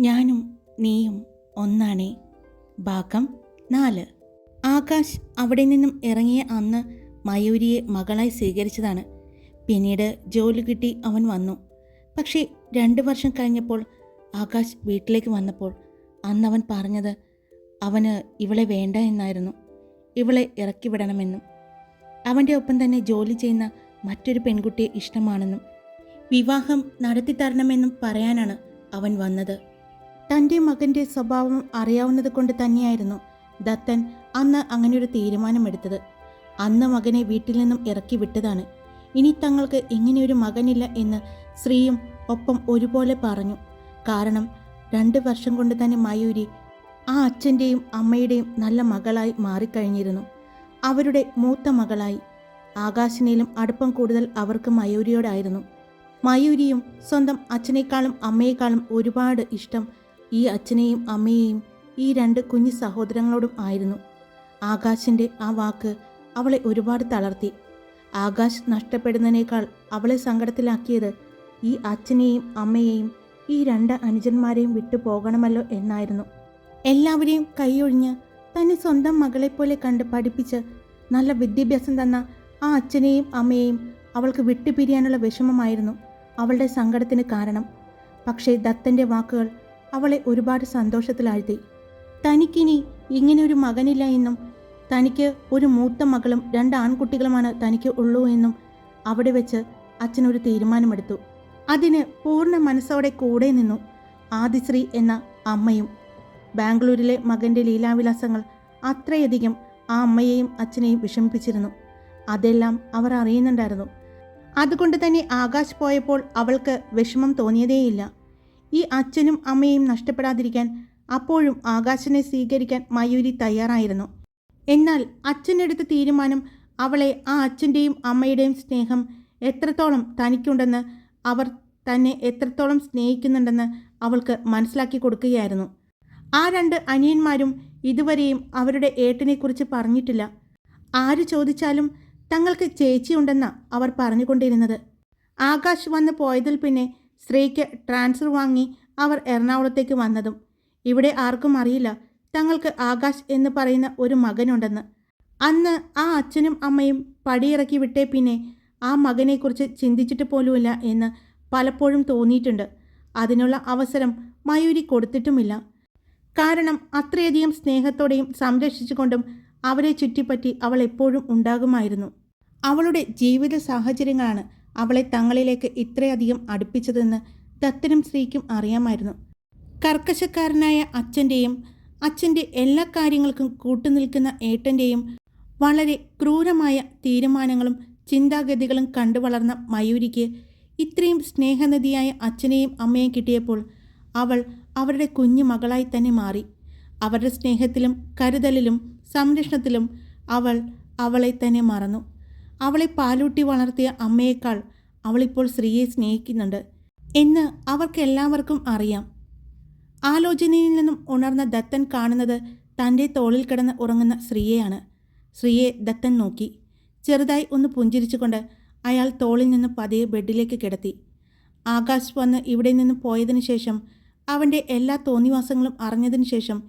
ഞാനും നീയും ഒന്നാണേ. ഭാഗം നാല്. ആകാശ് അവിടെ നിന്നും ഇറങ്ങിയ അന്ന് മയൂരിയെ മകളായി സ്വീകരിച്ചതാണ്. പിന്നീട് ജോലി കിട്ടി അവൻ വന്നു. പക്ഷേ രണ്ട് വർഷം കഴിഞ്ഞപ്പോൾ ആകാശ് വീട്ടിലേക്ക് വന്നപ്പോൾ അന്ന് അവൻ പറഞ്ഞത് അവന് ഇവളെ വേണ്ട എന്നായിരുന്നു. ഇവളെ ഇറക്കി വിടണമെന്നും. അവന്റെ ഒപ്പം തന്നെ ജോലി ചെയ്യുന്ന മറ്റൊരു പെൺകുട്ടിയെ ഇഷ്ടമാണെന്നും. വിവാഹം നടത്തി തരണമെന്നും പറയാനാണ് അവൻ വന്നത്. തന്റെ മകന്റെ സ്വഭാവം അറിയാവുന്നത് കൊണ്ട് തന്നെയായിരുന്നു ദത്തൻ അന്ന് അങ്ങനെയൊരു തീരുമാനമെടുത്തത്. അന്ന് മകനെ വീട്ടിൽ നിന്നും ഇറക്കി വിട്ടതാണ്. ഇനി തങ്ങൾക്ക് ഇങ്ങനെയൊരു മകനില്ല എന്ന് ശ്രീയും ഒപ്പം ഒരുപോലെ പറഞ്ഞു. കാരണം രണ്ട് വർഷം കൊണ്ട് തന്നെ മയൂരി ആ അച്ഛന്റെയും അമ്മയുടെയും നല്ല മകളായി മാറിക്കഴിഞ്ഞിരുന്നു. അവരുടെ മൂത്ത മകളായി. ആകാശിനേലും അടുപ്പം കൂടുതൽ അവർക്ക് മയൂരിയോടായിരുന്നു. മയൂരിയും സ്വന്തം അച്ഛനേക്കാളും അമ്മയെക്കാളും ഒരുപാട് ഇഷ്ടം ഈ അച്ഛനെയും അമ്മയെയും ഈ രണ്ട് കുഞ്ഞു സഹോദരങ്ങളോടും ആയിരുന്നു. ആകാശിന്റെ ആ വാക്ക് അവളെ ഒരുപാട് തളർത്തി. ആകാശ് നഷ്ടപ്പെടുന്നതിനേക്കാൾ അവളെ സങ്കടത്തിലാക്കിയത് ഈ അച്ഛനെയും അമ്മയെയും ഈ രണ്ട് അനുജന്മാരെയും വിട്ടു പോകണമല്ലോ എന്നായിരുന്നു. എല്ലാവരെയും കൈയൊഴിഞ്ഞ് തന്നെ സ്വന്തം മകളെപ്പോലെ കണ്ട് പഠിപ്പിച്ച് നല്ല വിദ്യാഭ്യാസം തന്ന ആ അച്ഛനെയും അമ്മയെയും അവൾക്ക് വിട്ടുപിരിയാനുള്ള വിഷമമായിരുന്നു അവളുടെ സങ്കടത്തിന് കാരണം. പക്ഷേ ദത്തന്റെ വാക്കുകൾ അവളെ ഒരുപാട് സന്തോഷത്തിലാഴ്ത്തി. തനിക്കിനി ഇങ്ങനെ ഒരു മകനില്ല എന്നും തനിക്ക് ഒരു മൂത്ത മകളും രണ്ട് ആൺകുട്ടികളുമാണ് തനിക്ക് ഉള്ളൂ എന്നും അവിടെ വെച്ച് അച്ഛനൊരു തീരുമാനമെടുത്തു. അതിന് പൂർണ മനസ്സോടെ കൂടെ നിന്നു ആദിശ്രീ എന്ന അമ്മയും. ബാംഗ്ലൂരിലെ മകന്റെ ലീലാവിലാസങ്ങൾ അത്രയധികം ആ അമ്മയെയും അച്ഛനെയും വിഷമിപ്പിച്ചിരുന്നു. അതെല്ലാം അവർ അറിയുന്നുണ്ടായിരുന്നു. അതുകൊണ്ട് തന്നെ ആകാശ് പോയപ്പോൾ അവൾക്ക് വിഷമം തോന്നിയതേയില്ല. ഈ അച്ഛനും അമ്മയും നഷ്ടപ്പെടാതിരിക്കാൻ അപ്പോഴും ആകാശനെ സ്വീകരിക്കാൻ മയൂരി തയ്യാറായിരുന്നു. എന്നാൽ അച്ഛനെടുത്ത തീരുമാനം അവളെ ആ അച്ഛന്റെയും അമ്മയുടെയും സ്നേഹം എത്രത്തോളം തനിക്കുണ്ടെന്ന് അവർ തന്നെ എത്രത്തോളം സ്നേഹിക്കുന്നുണ്ടെന്ന് അവൾക്ക് മനസ്സിലാക്കി കൊടുക്കുകയായിരുന്നു. ആ രണ്ട് അനിയന്മാരും ഇതുവരെയും അവരുടെ ഏട്ടനെക്കുറിച്ച് പറഞ്ഞിട്ടില്ല. ആര് ചോദിച്ചാലും തങ്ങൾക്ക് ചേച്ചിയുണ്ടെന്ന അവർ പറഞ്ഞുകൊണ്ടിരുന്നത്. ആകാശ് വന്ന് പോയതിൽ പിന്നെ സ്ത്രീക്ക് ട്രാൻസ്ഫർ വാങ്ങി അവർ എറണാകുളത്തേക്ക് വന്നതും. ഇവിടെ ആർക്കും അറിയില്ല തങ്ങൾക്ക് ആകാശ് എന്ന് പറയുന്ന ഒരു മകനുണ്ടെന്ന്. അന്ന് ആ അച്ഛനും അമ്മയും പടിയിറക്കി വിട്ടേ പിന്നെ ആ മകനെക്കുറിച്ച് ചിന്തിച്ചിട്ട് പോലുമില്ല എന്ന് പലപ്പോഴും തോന്നിയിട്ടുണ്ട്. അതിനുള്ള അവസരം മയൂരി കൊടുത്തിട്ടുമില്ല. കാരണം അത്രയധികം സ്നേഹത്തോടെയും സംരക്ഷിച്ചുകൊണ്ടും അവരെ ചുറ്റിപ്പറ്റി അവൾ എപ്പോഴും ഉണ്ടാകുമായിരുന്നു. അവളുടെ ജീവിത സാഹചര്യങ്ങളാണ് അവളെ തങ്ങളിലേക്ക് ഇത്രയധികം അടുപ്പിച്ചതെന്ന് ദത്തനും സ്ത്രീക്കും അറിയാമായിരുന്നു. കർക്കശക്കാരനായ അച്ഛന്റെയും അച്ഛന്റെ എല്ലാ കാര്യങ്ങൾക്കും കൂട്ടുനിൽക്കുന്ന ഏട്ടന്റെയും വളരെ ക്രൂരമായ തീരുമാനങ്ങളും ചിന്താഗതികളും കണ്ടു വളർന്ന മയൂരിക്ക് ഇത്രയും സ്നേഹനദിയായ അച്ഛനെയും അമ്മയും കിട്ടിയപ്പോൾ അവൾ അവരുടെ കുഞ്ഞു മകളായി തന്നെ മാറി. അവരുടെ സ്നേഹത്തിലും കരുതലിലും സംരക്ഷണത്തിലും അവൾ അവളെ തന്നെ മറന്നു. അവളെ പാലൂട്ടി വളർത്തിയ അമ്മയേക്കാൾ അവളിപ്പോൾ സ്ത്രീയെ സ്നേഹിക്കുന്നുണ്ട് എന്ന് അവർക്കെല്ലാവർക്കും അറിയാം. ആലോചനയിൽ നിന്നും ഉണർന്ന ദത്തൻ കാണുന്നത് തന്റെ തോളിൽ കിടന്ന് ഉറങ്ങുന്ന സ്ത്രീയെയാണ്. സ്ത്രീയെ ദത്തൻ നോക്കി. ചെറുതായി ഒന്ന് പുഞ്ചിരിച്ചുകൊണ്ട് അയാൾ തോളിൽ നിന്ന് പതിയെ ബെഡിലേക്ക് കിടത്തി. ആകാശ് വന്ന് ഇവിടെ നിന്ന് പോയതിന് ശേഷം അവന്റെ എല്ലാ തോന്നിവാസങ്ങളും അറിഞ്ഞതിന് ശേഷം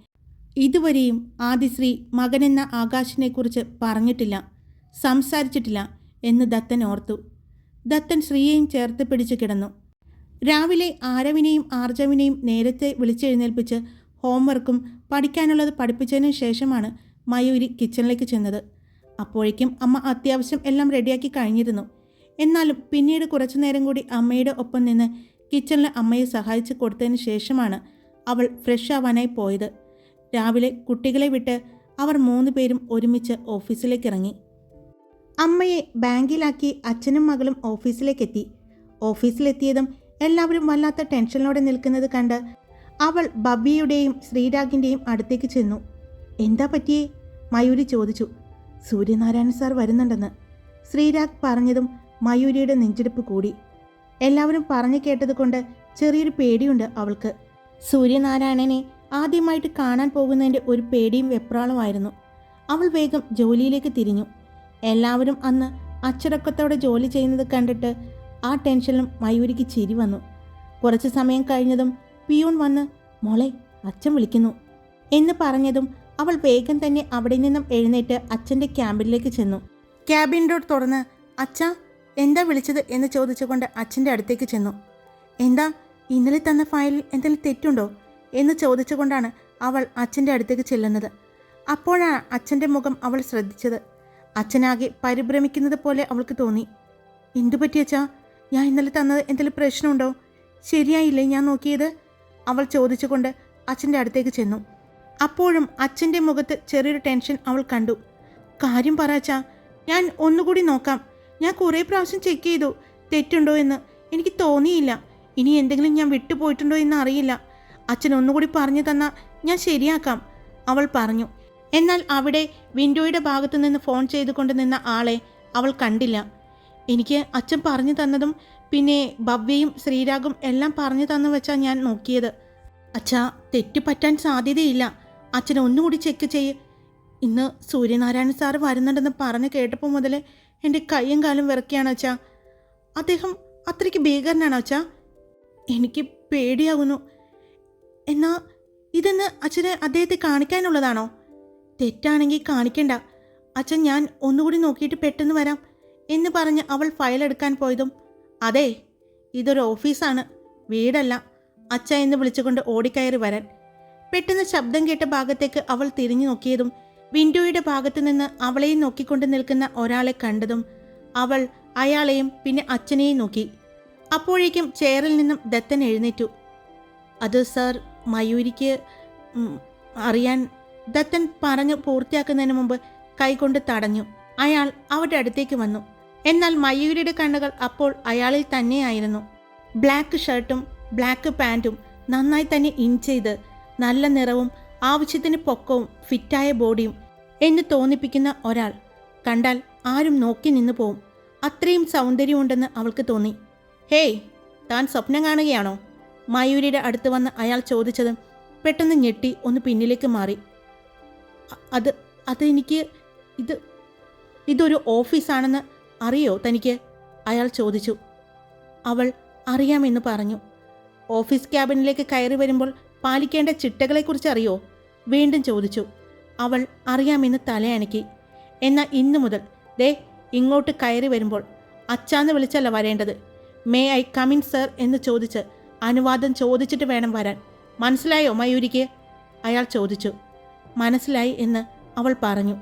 ഇതുവരെയും ആദിശ്രീ മകനെന്ന ആകാശിനെക്കുറിച്ച് പറഞ്ഞിട്ടില്ല. സംസാരിച്ചിട്ടില്ല എന്ന് ദത്തൻ ഓർത്തു. ദത്തൻ ശ്രീയെയും ചേർത്ത് പിടിച്ചു കിടന്നു. രാവിലെ ആരവിനെയും ആർജവിനെയും നേരത്തെ വിളിച്ചെഴുന്നേൽപ്പിച്ച് ഹോംവർക്കും പഠിക്കാനുള്ളത് പഠിപ്പിച്ചതിനു ശേഷമാണ് മയൂരി കിച്ചണിലേക്ക് ചെന്നത്. അപ്പോഴേക്കും അമ്മ അത്യാവശ്യം എല്ലാം റെഡിയാക്കി കഴിഞ്ഞിരുന്നു. എന്നാലും പിന്നീട് കുറച്ചു നേരം കൂടി അമ്മയുടെ ഒപ്പം നിന്ന് കിച്ചണിൽ അമ്മയെ സഹായിച്ചു കൊടുത്തതിന് ശേഷമാണ് അവൾ ഫ്രഷ് ആവാനായി പോയത്. രാവിലെ കുട്ടികളെ വിട്ട് അവർ മൂന്ന് പേരും ഒരുമിച്ച് ഓഫീസിലേക്ക് ഇറങ്ങി. അമ്മയെ ബാങ്കിലാക്കി അച്ഛനും മകളും ഓഫീസിലേക്കെത്തി. ഓഫീസിലെത്തിയതും എല്ലാവരും വല്ലാത്ത ടെൻഷനിലോടെ നിൽക്കുന്നത് കണ്ട് അവൾ ബബിയുടെയും ശ്രീരാഗിന്റെയും അടുത്തേക്ക് ചെന്നു. എന്താ പറ്റിയേ? മയൂരി ചോദിച്ചു. സൂര്യനാരായണ സാർ വരുന്നുണ്ടെന്ന്. ശ്രീരാഗ് പറഞ്ഞതും മയൂരിയുടെ നെഞ്ചെടുപ്പ് കൂടി. എല്ലാവരും പറഞ്ഞു കേട്ടതുകൊണ്ട് ചെറിയൊരു പേടിയുണ്ട് അവൾക്ക്. സൂര്യനാരായണനെ ആദ്യമായിട്ട് കാണാൻ പോകുന്നതിന്റെ ഒരു പേടിയും വെപ്രാളമായിരുന്നു അവൾ വേഗം ജോലിയിലേക്ക് തിരിഞ്ഞു. എല്ലാവരും അന്ന് അച്ചടക്കത്തോടെ ജോലി ചെയ്യുന്നത് കണ്ടിട്ട് ആ ടെൻഷനിലും മയൂരിക്ക് ചിരി വന്നു. കുറച്ച് സമയം കഴിഞ്ഞതും പിയൂൺ വന്ന് മോളെ അച്ഛൻ വിളിക്കുന്നു എന്ന് പറഞ്ഞതും അവൾ വേഗം തന്നെ അവിടെ നിന്നും എഴുന്നേറ്റ് അച്ഛന്റെ ക്യാബിനിലേക്ക് ചെന്നു. ക്യാബിൻ ഡോർ തുറന്ന് അച്ഛാ എന്താ വിളിച്ചത്? എന്ന് ചോദിച്ചുകൊണ്ട് അച്ഛന്റെ അടുത്തേക്ക് ചെന്നു. എന്താ ഇന്നലെ തന്ന ഫയലിൽ എന്തെങ്കിലും തെറ്റുണ്ടോ? എന്ന് ചോദിച്ചുകൊണ്ടാണ് അവൾ അച്ഛന്റെ അടുത്തേക്ക് ചെല്ലുന്നത്. അപ്പോഴാണ് അച്ഛന്റെ മുഖം അവൾ ശ്രദ്ധിച്ചത്. അച്ഛനാകെ പരിഭ്രമിക്കുന്നത് പോലെ അവൾക്ക് തോന്നി. എന്തു പറ്റിയച്ചാ ഞാൻ ഇന്നലെ തന്നത് എന്തെങ്കിലും പ്രശ്നമുണ്ടോ? ശരിയായില്ലേ ഞാൻ നോക്കിയത്? അവൾ ചോദിച്ചുകൊണ്ട് അച്ഛന്റെ അടുത്തേക്ക് ചെന്നു. അപ്പോഴും അച്ഛന്റെ മുഖത്ത് ചെറിയൊരു ടെൻഷൻ അവൾ കണ്ടു. കാര്യം പറച്ചാ ഞാൻ ഒന്നുകൂടി നോക്കാം. ഞാൻ കുറേ പ്രാവശ്യം ചെക്ക് ചെയ്തു. തെറ്റുണ്ടോ എന്ന് എനിക്ക് തോന്നിയില്ല. ഇനി എന്തെങ്കിലും ഞാൻ വിട്ടുപോയിട്ടുണ്ടോ എന്ന് അറിയില്ല. അച്ഛൻ ഒന്നുകൂടി പറഞ്ഞു തന്നാൽ ഞാൻ ശരിയാക്കാം അവൾ പറഞ്ഞു. എന്നാൽ അവിടെ വിൻഡോയുടെ ഭാഗത്തു നിന്ന് ഫോൺ ചെയ്തുകൊണ്ട് നിന്ന ആളെ അവൾ കണ്ടില്ല. എനിക്ക് അച്ഛൻ പറഞ്ഞു തന്നതും പിന്നെ ഭവ്യയും ശ്രീരാഗും എല്ലാം പറഞ്ഞു തന്നു വെച്ചാൽ ഞാൻ നോക്കിയത്. അച്ഛാ തെറ്റ് പറ്റാൻ സാധ്യതയില്ല. അച്ഛൻ ഒന്നുകൂടി ചെക്ക് ചെയ്യ്. ഇന്ന് സൂര്യനാരായണ സാർ വരുന്നുണ്ടെന്ന് പറഞ്ഞ് കേട്ടപ്പോൾ മുതൽ എന്റെ കയ്യും കാലും വിറക്കുകയാണ് അച്ഛാ. അദ്ദേഹം അത്രയ്ക്ക് ഭീകരനാണ് അച്ഛാ. എനിക്ക് പേടിയാകുന്നു എന്നാൽ ഇതെന്ന് അച്ഛന് അദ്ദേഹത്തെ കാണിക്കാനുള്ളതാണോ? തെറ്റാണെങ്കിൽ കാണിക്കണ്ട. അച്ഛൻ ഞാൻ ഒന്നുകൂടി നോക്കിയിട്ട് പെട്ടെന്ന് വരാം എന്ന് പറഞ്ഞ് അവൾ ഫയൽ എടുക്കാൻ പോയതും അതെ ഇതൊരു ഓഫീസാണ് വീടല്ല അച്ഛ എന്ന് വിളിച്ചുകൊണ്ട് ഓടിക്കയറി വരാൻ. പെട്ടെന്ന് ശബ്ദം കേട്ട ഭാഗത്തേക്ക് അവൾ തിരിഞ്ഞു നോക്കിയതും വിൻഡോയുടെ ഭാഗത്തു നിന്ന് അവളെയും നോക്കിക്കൊണ്ട് നിൽക്കുന്ന ഒരാളെ കണ്ടതും അവൾ അയാളെയും പിന്നെ അച്ഛനെയും നോക്കി. അപ്പോഴേക്കും ചെയറിൽ നിന്നും ദത്തൻ എഴുന്നേറ്റു. അത് സാർ മയൂരിക്ക് അറിയാൻ ദത്തൻ പറഞ്ഞു പൂർത്തിയാക്കുന്നതിന് മുമ്പ് കൈകൊണ്ട് തടഞ്ഞു. അയാൾ അവരുടെ അടുത്തേക്ക് വന്നു. എന്നാൽ മയൂരിയുടെ കണ്ണുകൾ അപ്പോൾ അയാളിൽ തന്നെയായിരുന്നു. ബ്ലാക്ക് ഷർട്ടും ബ്ലാക്ക് പാന്റും നന്നായി തന്നെ ഇൻ ചെയ്ത് നല്ല നിറവും ആവശ്യത്തിന് പൊക്കവും ഫിറ്റായ ബോഡിയും എന്ന് തോന്നിപ്പിക്കുന്ന ഒരാൾ. കണ്ടാൽ ആരും നോക്കി നിന്നു പോവും. അത്രയും സൗന്ദര്യമുണ്ടെന്ന് അവൾക്ക് തോന്നി. ഹേയ് താൻ സ്വപ്നം കാണുകയാണോ? മയൂരിയുടെ അടുത്ത് വന്ന് അയാൾ ചോദിച്ചതും പെട്ടെന്ന് ഞെട്ടി ഒന്ന് പിന്നിലേക്ക് മാറി. അത് അത് എനിക്ക് ഇത് ഇതൊരു ഓഫീസാണെന്ന് അറിയോ? തനിക്ക് അയാൾ ചോദിച്ചു. അവൾ അറിയാമെന്ന് പറഞ്ഞു. ഓഫീസ് ക്യാബിനിലേക്ക് കയറി വരുമ്പോൾ പാലിക്കേണ്ട ചിട്ടകളെക്കുറിച്ച് അറിയോ? വീണ്ടും ചോദിച്ചു. അവൾ അറിയാമെന്ന് തലയണക്കി എന്നാൽ ഇന്നു മുതൽ ദേ ഇങ്ങോട്ട് കയറി വരുമ്പോൾ അച്ചാന്ന് വിളിച്ചല്ല വരേണ്ടത്. മേ ഐ കമിൻ സർ എന്ന് ചോദിച്ച് അനുവാദം ചോദിച്ചിട്ട് വേണം വരാൻ. മനസ്സിലായോ മയൂരിക്ക്? അയാൾ ചോദിച്ചു. മനസ്സിലായി എന്ന് അവൾ പറഞ്ഞു.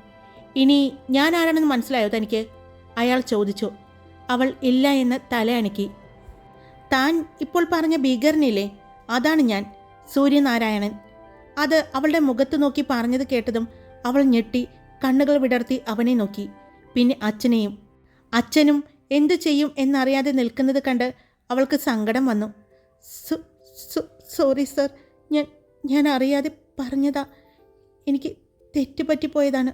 ഇനി ഞാൻ ആരാണെന്ന് മനസ്സിലായോ തനിക്ക്? അയാൾ ചോദിച്ചു. അവൾ ഇല്ല എന്ന് തലയണക്കി. താൻ ഇപ്പോൾ പറഞ്ഞ ഭീകരനില്ലേ? അതാണ് ഞാൻ സൂര്യനാരായണൻ. അത് അവളുടെ മുഖത്ത് നോക്കി പറഞ്ഞത് കേട്ടതും അവൾ ഞെട്ടി കണ്ണുകൾ വിടർത്തി അവനെ നോക്കി. പിന്നെ അച്ഛനെയും. അച്ഛനും എന്തു ചെയ്യും എന്നറിയാതെ നിൽക്കുന്നത് കണ്ട് അവൾക്ക് സങ്കടം വന്നു. "സോ- സോ- സോറി സർ ഞാൻ ഞാൻ അറിയാതെ പറഞ്ഞതാ. എനിക്ക് തെറ്റുപറ്റിപ്പോയതാണ്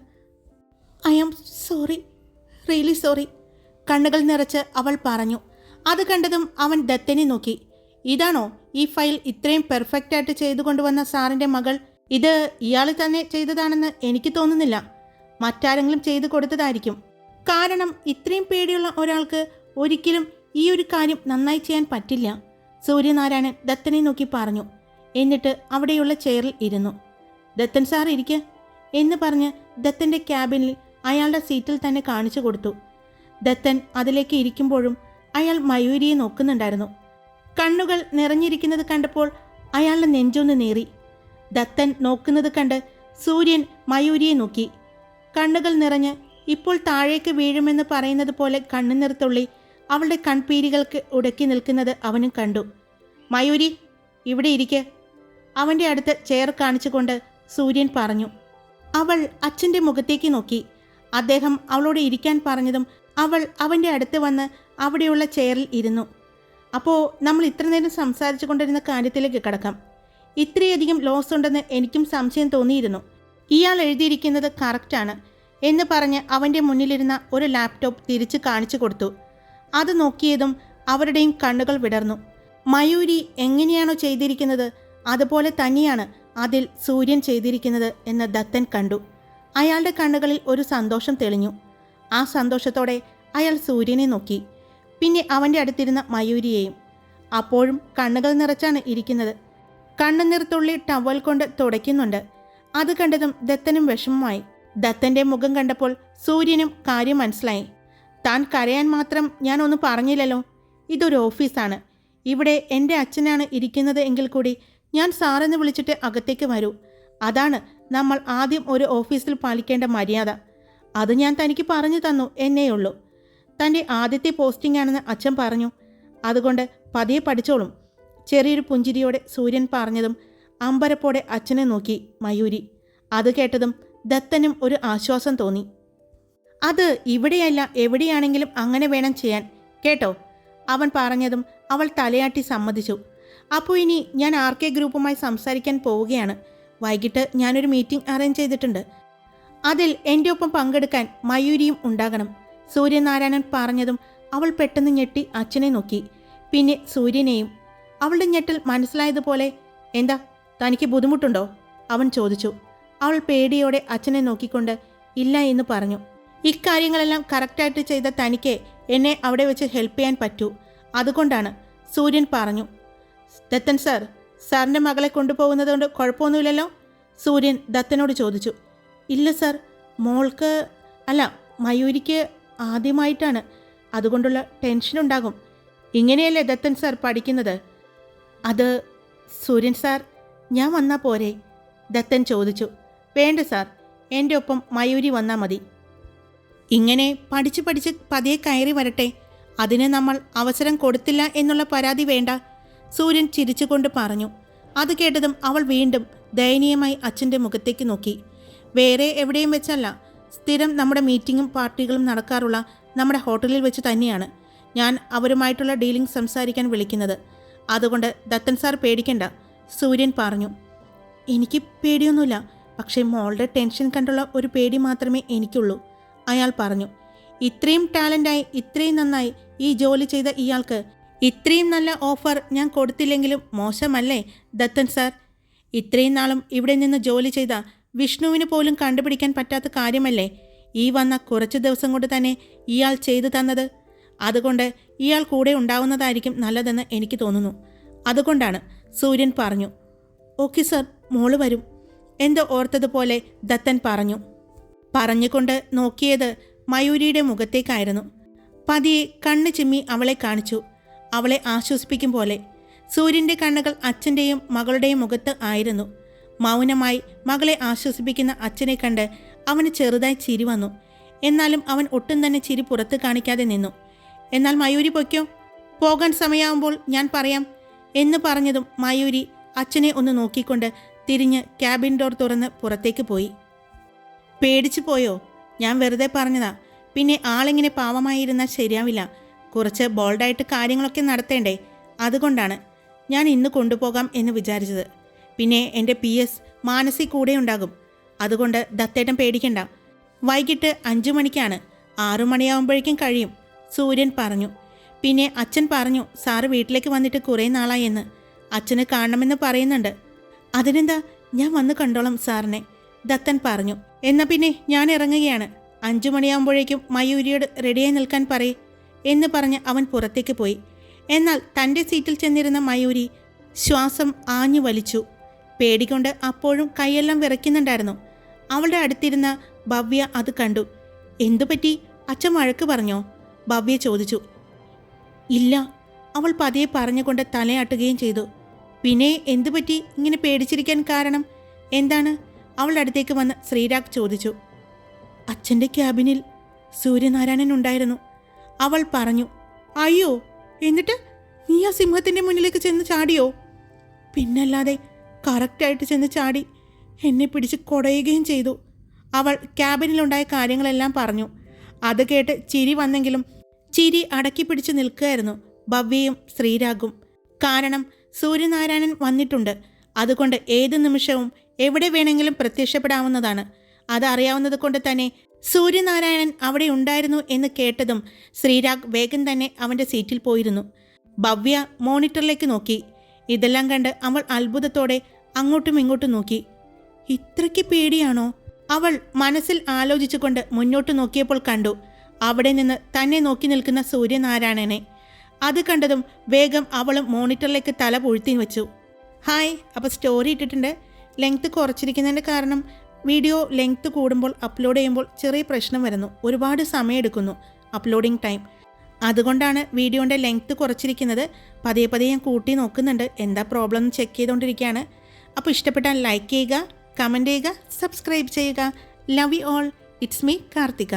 I am sorry really sorry കണ്ണുകൾ നിറച്ച് അവൾ പറഞ്ഞു. അത് കണ്ടതും അവൻ ദത്തനെ നോക്കി. ഇതാണോ ഈ ഫയൽ ഇത്രയും പെർഫെക്റ്റ് ആയിട്ട് ചെയ്തു കൊണ്ടുവന്ന സാറിന്റെ മകൾ? ഇത് ഇയാൾ തന്നെ ചെയ്തതാണെന്ന് എനിക്ക് തോന്നുന്നില്ല. മറ്റാരെങ്കിലും ചെയ്തു കൊടുത്തതായിരിക്കും. കാരണം ഇത്രയും പേടിയുള്ള ഒരാൾക്ക് ഒരിക്കലും ഈ ഒരു കാര്യം നന്നായി ചെയ്യാൻ പറ്റില്ല. സൂര്യനാരായണൻ ദത്തനെ നോക്കി പറഞ്ഞു. എന്നിട്ട് അവിടെയുള്ള ചെയറിൽ ഇരുന്നു. ദത്തൻ സാർ ഇരിക്കുക എന്ന് പറഞ്ഞ് ദത്തന്റെ ക്യാബിനിൽ അയാളുടെ സീറ്റിൽ തന്നെ കാണിച്ചു കൊടുത്തു. ദത്തൻ അതിലേക്ക് ഇരിക്കുമ്പോഴും അയാൾ മയൂരിയെ നോക്കുന്നുണ്ടായിരുന്നു. കണ്ണുകൾ നിറഞ്ഞിരിക്കുന്നത് കണ്ടപ്പോൾ അയാളുടെ നെഞ്ചൊന്ന് നേറി. ദത്തൻ നോക്കുന്നത് കണ്ട് സൂര്യൻ മയൂരിയെ നോക്കി. കണ്ണുകൾ നിറഞ്ഞ് ഇപ്പോൾ താഴേക്ക് വീഴുമെന്ന് പറയുന്നത് പോലെ കണ്ണുനിർത്തുള്ളി അവളുടെ കൺപീരികൾക്ക് ഉടക്കി നിൽക്കുന്നത് അവനും കണ്ടു. മയൂരി ഇവിടെ ഇരിക്കെ. അവന്റെ അടുത്ത് ചെയർ കാണിച്ചുകൊണ്ട് സൂര്യൻ പറഞ്ഞു. അവൾ അച്ഛന്റെ മുഖത്തേക്ക് നോക്കി. അദ്ദേഹം അവളോട് ഇരിക്കാൻ പറഞ്ഞതും അവൾ അവന്റെ അടുത്ത് വന്ന് അവിടെയുള്ള ചെയറിൽ ഇരുന്നു. അപ്പോൾ നമ്മൾ ഇത്ര നേരം സംസാരിച്ചു കൊണ്ടിരുന്ന കാര്യത്തിലേക്ക് കിടക്കാം. ഇത്രയധികം ലോസ് ഉണ്ടെന്ന് എനിക്കും സംശയം തോന്നിയിരുന്നു. ഇയാൾ എഴുതിയിരിക്കുന്നത് കറക്റ്റാണ് എന്ന് പറഞ്ഞ് അവന്റെ മുന്നിലിരുന്ന ഒരു ലാപ്ടോപ്പ് തിരിച്ച് കാണിച്ചു കൊടുത്തു. അത് നോക്കിയതും അവരുടെയും കണ്ണുകൾ വിടർന്നു. മയൂരി എങ്ങനെയാണോ ചെയ്തിരിക്കുന്നത് അതുപോലെ തന്നെയാണ് അതിൽ സൂര്യൻ ചെയ്തിരിക്കുന്നത് എന്ന് ദത്തൻ കണ്ടു. അയാളുടെ കണ്ണുകളിൽ ഒരു സന്തോഷം തെളിഞ്ഞു. ആ സന്തോഷത്തോടെ അയാൾ സൂര്യനെ നോക്കി. പിന്നെ അവന്റെ അടുത്തിരുന്ന മയൂരിയെയും. അപ്പോഴും കണ്ണുകൾ നിറച്ചാണ് ഇരിക്കുന്നത്. കണ്ണുനിറത്തുള്ളി ടവൽ കൊണ്ട് തുടയ്ക്കുന്നുണ്ട്. അത് കണ്ടതും ദത്തനും വിഷമമായി. ദത്തന്റെ മുഖം കണ്ടപ്പോൾ സൂര്യനും കാര്യം മനസ്സിലായി. താൻ കരയാൻ മാത്രം ഞാൻ ഒന്നും പറഞ്ഞില്ലല്ലോ. ഇതൊരു ഓഫീസാണ്. ഇവിടെ എന്റെ അച്ഛനാണ് ഇരിക്കുന്നത് എങ്കിൽ കൂടി ഞാൻ സാറെന്ന് വിളിച്ചിട്ട് അകത്തേക്ക് വരൂ. അതാണ് നമ്മൾ ആദ്യം ഒരു ഓഫീസിൽ പാലിക്കേണ്ട മര്യാദ. അത് ഞാൻ തനിക്ക് പറഞ്ഞു തന്നു എന്നേയുള്ളൂ തന്റെ ആദ്യത്തെ പോസ്റ്റിംഗ് ആണെന്ന് അച്ഛൻ പറഞ്ഞു. അതുകൊണ്ട് പതിയെ പഠിച്ചോളും. ചെറിയൊരു പുഞ്ചിരിയോടെ സൂര്യൻ പറഞ്ഞതും അമ്പരപ്പോടെ അച്ഛനെ നോക്കി മയൂരി. അത് കേട്ടതും ദത്തനും ഒരു ആശ്വാസം തോന്നി. അത് ഇവിടെയല്ല എവിടെയാണെങ്കിലും അങ്ങനെ വേണം ചെയ്യാൻ. കേട്ടോ? അവൻ പറഞ്ഞതും അവൾ തലയാട്ടി സമ്മതിച്ചു. അപ്പോൾ ഇനി ഞാൻ ആർ കെ ഗ്രൂപ്പുമായി സംസാരിക്കാൻ പോവുകയാണ്. വൈകിട്ട് ഞാനൊരു മീറ്റിംഗ് അറേഞ്ച് ചെയ്തിട്ടുണ്ട്. അതിൽ എന്റെ ഒപ്പം പങ്കെടുക്കാൻ മയൂരിയും ഉണ്ടാകണം. സൂര്യനാരായണൻ പറഞ്ഞതും അവൾ പെട്ടെന്ന് ഞെട്ടി അച്ഛനെ നോക്കി. പിന്നെ സൂര്യനെയും അവളുടെ ഞെട്ടൽ മനസ്സിലായതുപോലെ എന്താ തനിക്ക് ബുദ്ധിമുട്ടുണ്ടോ? അവൻ ചോദിച്ചു. അവൾ പേടിയോടെ അച്ഛനെ നോക്കിക്കൊണ്ട് ഇല്ല എന്ന് പറഞ്ഞു. ഇക്കാര്യങ്ങളെല്ലാം കറക്റ്റായിട്ട് ചെയ്ത തനിക്ക് എന്നെ അവിടെ വെച്ച് ഹെൽപ്പ് ചെയ്യാൻ പറ്റൂ. അതുകൊണ്ടാണ് സൂര്യൻ പറഞ്ഞു ദത്തൻ സാർ സാറിന്റെ മകളെ കൊണ്ടുപോകുന്നത് കൊണ്ട് കുഴപ്പമൊന്നുമില്ലല്ലോ? സൂര്യൻ ദത്തനോട് ചോദിച്ചു. ഇല്ല സാർ മോൾക്ക് അല്ല മയൂരിക്ക് ആദ്യമായിട്ടാണ്. അതുകൊണ്ടുള്ള ടെൻഷൻ ഉണ്ടാകും. ഇങ്ങനെയല്ലേ ദത്തൻ സാർ പഠിക്കുന്നത്? അത് സൂര്യൻ സാർ ഞാൻ വന്നാൽ പോരെ? ദത്തൻ ചോദിച്ചു. വേണ്ട സാർ എന്റെ ഒപ്പം മയൂരി വന്നാൽ മതി. ഇങ്ങനെ പഠിച്ച് പഠിച്ച് പതിയെ കയറി വരട്ടെ. അതിന് നമ്മൾ അവസരം കൊടുത്തില്ല എന്നുള്ള പരാതി വേണ്ട. സൂര്യൻ ചിരിച്ചുകൊണ്ട് പറഞ്ഞു. അത് കേട്ടതും അവൾ വീണ്ടും ദയനീയമായി അച്ഛന്റെ മുഖത്തേക്ക് നോക്കി. വേറെ എവിടെയും വെച്ചല്ല. സ്ഥിരം നമ്മുടെ മീറ്റിങ്ങും പാർട്ടികളും നടക്കാറുള്ള നമ്മുടെ ഹോട്ടലിൽ വെച്ച് തന്നെയാണ് ഞാൻ അവരുമായിട്ടുള്ള ഡീലിംഗ് സംസാരിക്കാൻ വിളിക്കുന്നത്. അതുകൊണ്ട് ദത്തൻ സാർ പേടിക്കണ്ട സൂര്യൻ പറഞ്ഞു. എനിക്ക് പേടിയൊന്നുമില്ല പക്ഷേ മോളുടെ ടെൻഷൻ കണ്ടുള്ള ഒരു പേടി മാത്രമേ എനിക്കുള്ളൂ അയാൾ പറഞ്ഞു. ഇത്രയും ടാലന്റായി ഇത്രയും നന്നായി ഈ ജോലി ചെയ്ത ഇയാൾക്ക് ഇത്രയും നല്ല ഓഫർ ഞാൻ കൊടുത്തില്ലെങ്കിലും മോശമല്ലേ ദത്തൻ സാർ? ഇത്രയും നാളും ഇവിടെ നിന്ന് ജോലി ചെയ്ത വിഷ്ണുവിന് പോലും കണ്ടുപിടിക്കാൻ പറ്റാത്ത കാര്യമല്ലേ? ഈ വന്ന കുറച്ച് ദിവസം കൊണ്ട് തന്നെ ഇയാൾ ചെയ്തു തന്നത്. അതുകൊണ്ട് ഇയാൾ കൂടെ ഉണ്ടാവുന്നതായിരിക്കും നല്ലതെന്ന് എനിക്ക് തോന്നുന്നു. അതുകൊണ്ടാണ് സൂര്യൻ പറഞ്ഞു. ഓക്കെ സർ മോൾ വരും എന്തോ ഓർത്തതുപോലെ ദത്തൻ പറഞ്ഞു. പറഞ്ഞുകൊണ്ട് നോക്കിയത് മയൂരിയുടെ മുഖത്തേക്കായിരുന്നു. പതിയെ കണ്ണു ചിമ്മി അവളെ കാണിച്ചു. അവളെ ആശ്വസിപ്പിക്കും പോലെ സൂര്യന്റെ കണ്ണുകൾ അച്ഛന്റെയും മകളുടെയും മുഖത്ത് ആയിരുന്നു. മൗനമായി മകളെ ആശ്വസിപ്പിക്കുന്ന അച്ഛനെ കണ്ട് അവന് ചെറുതായി ചിരി വന്നു. എന്നാലും അവൻ ഒട്ടും തന്നെ ചിരി പുറത്ത് കാണിക്കാതെ നിന്നു. എന്നാൽ മയൂരി പൊയ്ക്കോ? പോകാൻ സമയമാകുമ്പോൾ ഞാൻ പറയാം എന്ന് പറഞ്ഞതും മയൂരി അച്ഛനെ ഒന്ന് നോക്കിക്കൊണ്ട് തിരിഞ്ഞ് ക്യാബിൻ ഡോർ തുറന്ന് പുറത്തേക്ക് പോയി. പേടിച്ചു പോയോ? ഞാൻ വെറുതെ പറഞ്ഞതാ. പിന്നെ ആളിങ്ങനെ പാവമായിരുന്നാൽ ശരിയാവില്ല. കുറച്ച് ബോൾഡായിട്ട് കാര്യങ്ങളൊക്കെ നടത്തേണ്ടേ? അതുകൊണ്ടാണ് ഞാൻ ഇന്ന് കൊണ്ടുപോകാം എന്ന് വിചാരിച്ചത്. പിന്നെ എന്റെ പി എസ് മാനസി കൂടെ ഉണ്ടാകും. അതുകൊണ്ട് ദത്തേട്ടൻ പേടിക്കണ്ട. വൈകിട്ട് അഞ്ചു മണിക്കാണ്. ആറു മണിയാവുമ്പോഴേക്കും കഴിയും സൂര്യൻ പറഞ്ഞു. പിന്നെ അച്ഛൻ പറഞ്ഞു സാറ് വീട്ടിലേക്ക് വന്നിട്ട് കുറേ നാളായി എന്ന്. അച്ഛന് കാണണമെന്ന് പറയുന്നുണ്ട്. അതിനെന്താ? ഞാൻ വന്ന് കണ്ടോളാം സാറിനെ ദത്തൻ പറഞ്ഞു. എന്നാ പിന്നെ ഞാൻ ഇറങ്ങുകയാണ്. അഞ്ചു മണിയാകുമ്പോഴേക്കും മയൂരിയോട് റെഡിയായി നിൽക്കാൻ പറയേ. എന്ന് പറഞ്ഞ് അവൻ പുറത്തേക്ക് പോയി. എന്നാൽ തന്റെ സീറ്റിൽ ചെന്നിരുന്ന മയൂരി ശ്വാസം ആഞ്ഞു വലിച്ചു. പേടികൊണ്ട് അപ്പോഴും കൈയെല്ലാം വിറയ്ക്കുന്നുണ്ടായിരുന്നു. അവളുടെ അടുത്തിരുന്ന ഭവ്യ അത് കണ്ടു. എന്തുപറ്റി? അച്ഛൻ വഴക്ക് പറഞ്ഞോ? ഭവ്യ ചോദിച്ചു. ഇല്ല. അവൾ പതിയെ പറഞ്ഞുകൊണ്ട് തലയാട്ടുകയും ചെയ്തു. പിന്നെ എന്തുപറ്റി? ഇങ്ങനെ പേടിച്ചിരിക്കാൻ കാരണം? എന്താണ്? അവളുടെ അടുത്തേക്ക് വന്ന് ശ്രീരാഗ് ചോദിച്ചു. അച്ഛന്റെ ക്യാബിനിൽ സൂര്യനാരായണൻ ഉണ്ടായിരുന്നു. അവൾ പറഞ്ഞു അയ്യോ എന്നിട്ട് നീ ആ സിംഹത്തിന്റെ മുന്നിലേക്ക് ചെന്ന് ചാടിയോ? പിന്നല്ലാതെ കറക്റ്റായിട്ട് ചെന്ന് ചാടി എന്നെ പിടിച്ച് കൊടയുകയും ചെയ്തു. അവൾ ക്യാബിനിലുണ്ടായ കാര്യങ്ങളെല്ലാം പറഞ്ഞു. അത് കേട്ട് ചിരി വന്നെങ്കിലും ചിരി അടക്കി പിടിച്ച് നിൽക്കുകയായിരുന്നു ഭവ്യയും ശ്രീരാഗും. കാരണം സൂര്യനാരായണൻ വന്നിട്ടുണ്ട്. അതുകൊണ്ട് ഏത് നിമിഷവും എവിടെ വേണമെങ്കിലും പ്രത്യക്ഷപ്പെടാവുന്നതാണ്. അതറിയാവുന്നത് കൊണ്ട് തന്നെ സൂര്യനാരായണൻ അവിടെ ഉണ്ടായിരുന്നു എന്ന് കേട്ടതും ശ്രീരാഗ് വേഗം തന്നെ അവന്റെ സീറ്റിൽ പോയിരുന്നു. ഭവ്യ മോണിറ്ററിലേക്ക് നോക്കി. ഇതെല്ലാം കണ്ട് അവൾ അത്ഭുതത്തോടെ അങ്ങോട്ടും ഇങ്ങോട്ടും നോക്കി. ഇത്രയ്ക്ക് പേടിയാണോ? അവൾ മനസ്സിൽ ആലോചിച്ചുകൊണ്ട് മുന്നോട്ട് നോക്കിയപ്പോൾ കണ്ടു. അവിടെ നിന്ന് തന്നെ നോക്കി നിൽക്കുന്ന സൂര്യനാരായണനെ. അത് കണ്ടതും വേഗം അവളും മോണിറ്ററിലേക്ക് തല പൊഴുത്തി വെച്ചു. ഹായ് അപ്പോൾ സ്റ്റോറി ഇട്ടിട്ടുണ്ട്. ലെങ്ത്ത് കുറച്ചിരിക്കുന്നതിന്റെ കാരണം വീഡിയോ ലെങ്ത് കൂടുമ്പോൾ അപ്ലോഡ് ചെയ്യുമ്പോൾ ചെറിയ പ്രശ്നം വരുന്നു. ഒരുപാട് സമയം എടുക്കുന്നു അപ്ലോഡിംഗ് ടൈം. അതുകൊണ്ടാണ് വീഡിയോന്റെ ലെങ്ത് കുറച്ചിരിക്കുന്നത്. പതിയെ പതിയെ ഞാൻ കൂട്ടി നോക്കുന്നുണ്ട്. എന്താ പ്രോബ്ലം എന്ന് ചെക്ക് ചെയ്തുകൊണ്ടിരിക്കുകയാണ്. അപ്പോൾ ഇഷ്ടപ്പെട്ടാൽ ലൈക്ക് ചെയ്യുക കമന്റ് ചെയ്യുക സബ്സ്ക്രൈബ് ചെയ്യുക. Love you all it's me Karthika